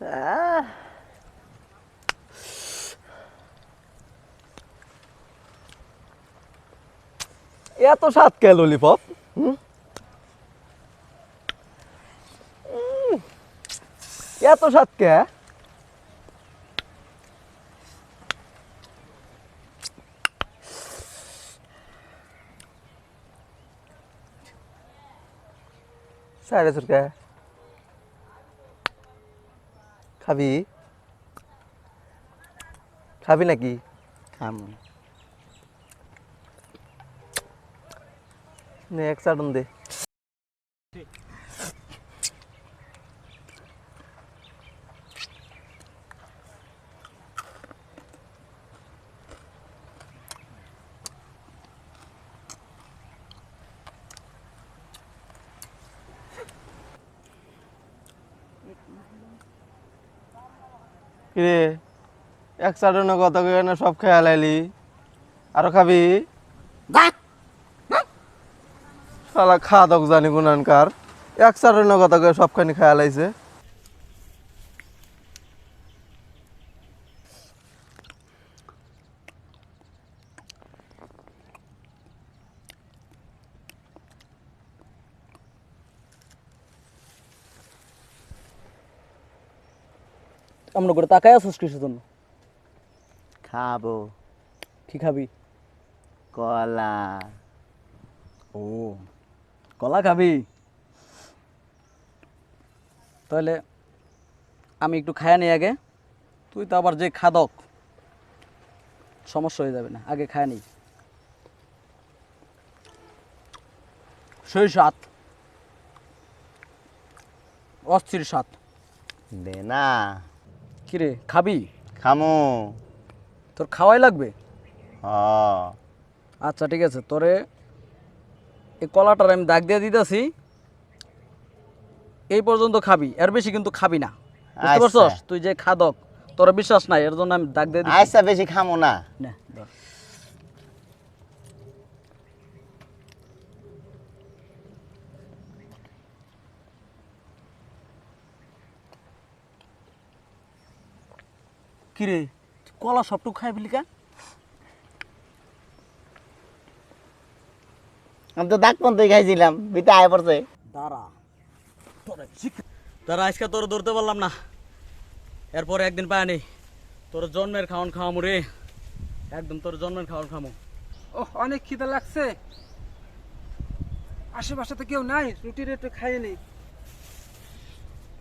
আহ। এত স্বাদ কে ললিপপ হুম? উম, এত স্বাদ কে সাড়ে কে খাবি? খাবি নাকি? খাম। নে এক চাটন দে। কিরে এক চাটনে কত কেন সব খেয়াল আইলি? আরও খাবি? শালা খাদক জানি গুনানকার এক চাটনে কত সব খানি খেয়াল আইছে। আমরা করে তাকায় আছিস কিসের জন্য? খাব। কি খাবি? কলা। ও কলা খাবি? তাহলে আমি একটু খায়া নিই আগে। তুই তো আবার যে খাদক সমস্যা হয়ে যাবে না আগে খায়া নিই। সেই সাত অস্থির সাত দে না। কিরে খাবি? খামো। তোর খাওয়াই লাগবে? হ্যাঁ। আচ্ছা ঠিক আছে তোরে এই কলাটার আমি দাগ দিয়ে দিতেছি। এই পর্যন্ত খাবি এর বেশি কিন্তু খাবি না। বুঝতে আচ্ছা। পারছস? তুই যে খাদক তোর বিশ্বাস নাই এর জন্য আমি দাগ দিয়ে দিচ্ছি আচ্ছা বেশি খামো না। নে, কিরে কলা সবটুকু খাই ফেলি কা? আমি তো দাগ পর্যন্তই খাইছিলাম বিতে আয় পড়ছে। দাঁড়া তোরে দাঁড়া আজকে তোর ধরতে পারলাম না। এরপরে একদিন পায় নেই। তোর জন্মের খাওয়ান খাওয়ামু রে। একদম তোর জন্মের খাওয়ান খামু ও অনেক খিদে লাগছে। আশেপাশে তো কেউ নাই রুটি একটু খাইয়ে নেই।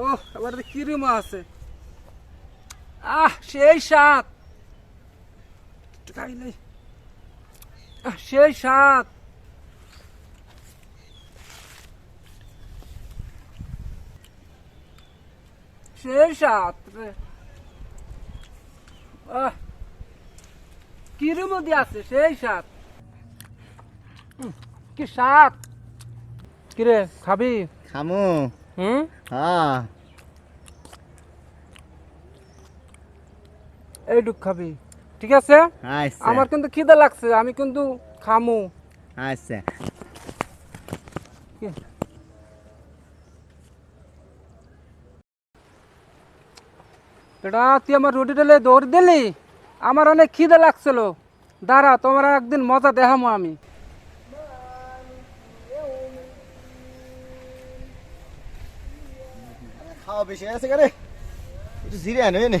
ও আবার কিরমা আছে? আহ সেই নেই আহ, সেই স্বাদ। সেই রে। আহ কিরম দিয়ে আছে সেই উম, কি স্বাদ? কিরে খাবি? খামু। হুম? হ্যাঁ এইটুক খাবি। ঠিক আছে? আচ্ছা। আমার কিন্তু খিদে লাগছে আমি কিন্তু খামু। আচ্ছা। এটা তুই আমার রুটি টেলে দৌড় দিলি? আমার অনেক খিদে লাগছিল। দাঁড়া তোমার একদিন মজা দেখামো আমি। খাওয়া বেশি আছে কারে একটু জিরে আনো এনে।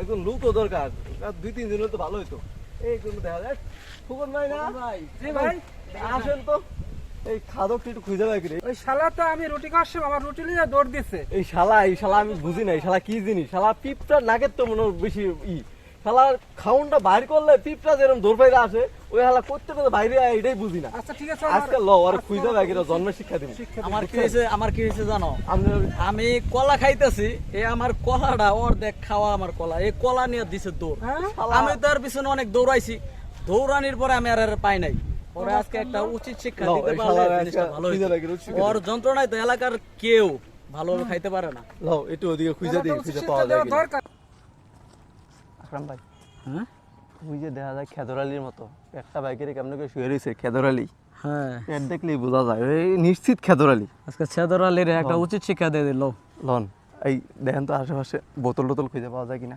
একজন দরকার। দুই তিন দিন তো ভালো হইতো। এই জন্য দেখা যায় ফুকন ভাই না? ভাই। আসেন তো। এই খাদকটা একটু খুঁজে লাগি করি। ওই শালা তো আমি রুটি খাওয়ার সময় আমার রুটি নিয়ে দৌড় দিছে। এই শালা এই শালা আমি বুঝি না এই শালা কি জিনিস? শালা পিপটা নাগের তো মনে বেশি ই। শালার খাউনটা বাইর করলে পিঁপড়া যেরকম দৌড় বাইরে আসে ওই হালা করতে করতে বাইরে আয় এটাই বুঝি না। আচ্ছা ঠিক আছে আজকে ল আর খুঁজে লাগে জন্মের শিক্ষা শিক্ষা আমার কি হয়েছে আমার কি হয়েছে জানো? আমি কলা খাইতেছি এ আমার কলাটা অর্ধেক খাওয়া আমার কলা এই কলা নিয়ে দিছে দৌড়। হ্যাঁ? আমি তার পিছনে অনেক দৌড়াইছি। দৌড়ানির পরে আমি আর আর পাই নাই। পরে আজকে একটা উচিত শিক্ষা দিতে পারলে জিনিসটা ভালো ওর যন্ত্রণায় তো এলাকার কেউ ভালো খাইতে পারে না। লও একটু ওদিকে খুঁজে দিই ওরা খুঁজে পাওয়া যায় দরকার। আকরাম ভাই হ্যাঁ? ওই যে দেখা যায় খেদরালির মতো। একটা বাইকের কেমন করে শুয়ে রয়েছে খেদরালি হ্যাঁ। দেখলেই বোঝা যায়। এই নিশ্চিত খেদরালি আজকে আলীর একটা উচিত শিক্ষা দিয়ে দিল। লন। এই দেখেন তো আশেপাশে বোতল টোতল খুঁজে পাওয়া যায় কিনা।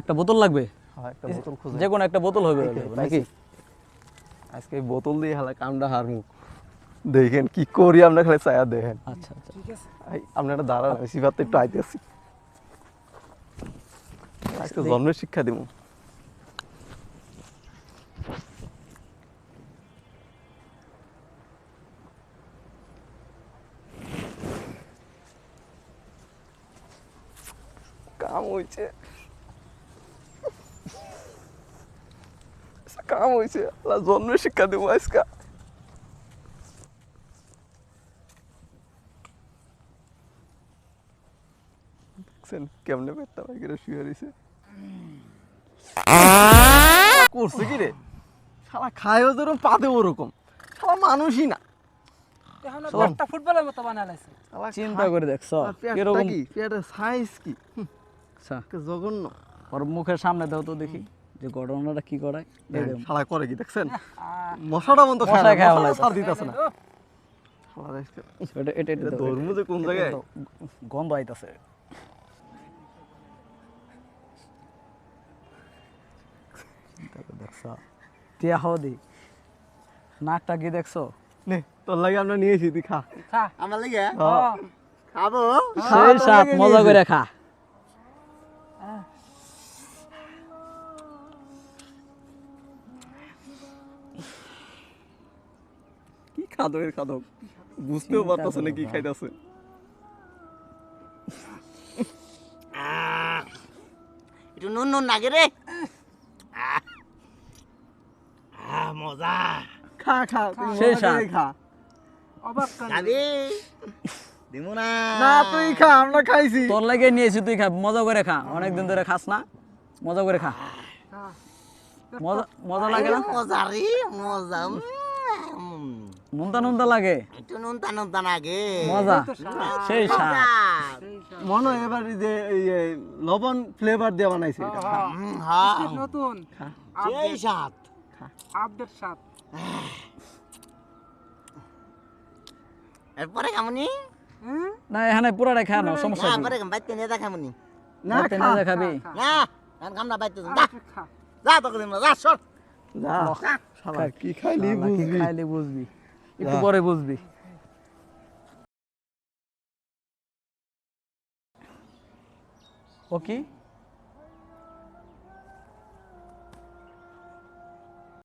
একটা বোতল লাগবে? হ্যাঁ একটা বোতল খুঁজে। যে কোনো একটা বোতল হবে নাকি? আজকে বোতল দিয়ে হালা কামটা হারমু। দেখেন কি করি আমরা খালি চায়া দেখেন। আচ্ছা আচ্ছা। ঠিক আছে আপনারা দাঁড়ান সিফাতে একটু আইতেছি আজকে জন্মের শিক্ষা দিব। কাম হইছে। কাম হইছে। আল্লাহ জন্মের শিক্ষা দেবো আজকে। দেখছেন? কেমনে পেটটা বাইকেরা শুয়ে রয়েছে। করছে কি রে? শালা খায়ও যেরকম পাতে ওরকম। শালা মানুষই না। এখন চল। একটা ফুটবলের মতো বানালাইছে। চিন্তা করে দেখছ আর কি? পেটের সাইজ কি? হুম, আচ্ছা কে জঘন্য। ওর মুখের সামনে দাও তো দেখি যে ঘটনাটা কি করায় শালা করে কি দেখছেন? মশাটা খায় খায় দিতেছে না। এটা এটা এটা এটা ধর্ম যে কোন জায়গায়? গন্ধ আইতাছে। চিন্তা করে দেখছ? টিয়া হও দি নাকটা কি দেখছ? নে তোর লাগে আমরা নিয়েছি তুই খা। খা। আমার লাগে? খাব? সেই সাপ মজা করে খা। কি খাদক এর খাদক? বুঝতেও পারতেছে না কি খাইতেছে। একটু নুন নুন লাগে রে আহ, আহ, মজা খা খা সেই খা। অবাক। খাবি দিব না না তুই খা আমরা খাইছি। তোর লাগে নিয়েছি তুই খা মজা করে খা। অনেকদিন ধরে খাস না মজা করে খা। মজা মজা লাগে না? মজা রে মজা নুনতা নুনতা লাগে? একটু নুন তা নুন তা লাগে। মজা। সেই স্বাদ। মনে হয় এবার যে লবণ ফ্লেভার দিয়ে বানাইছে। এটা। হ্যাঁ, হ্যাঁ নতুন। সেই স্বাদ। আপডেট স্বাদ। এরপরে খামনি? হুম? না এখানে পুরাটাই খা না সমস্যা না কি? পরে বাইতে নিয়ে খামনি। না রাতে খা খাবি। না এখন খাম বাইতে যা। খা। খা। যা তোকে দিন যা সর। যা শালা কি খাইলি বুঝবি? খাইলে বুঝবি। একটু যা। পরে বুঝবি। ও কি?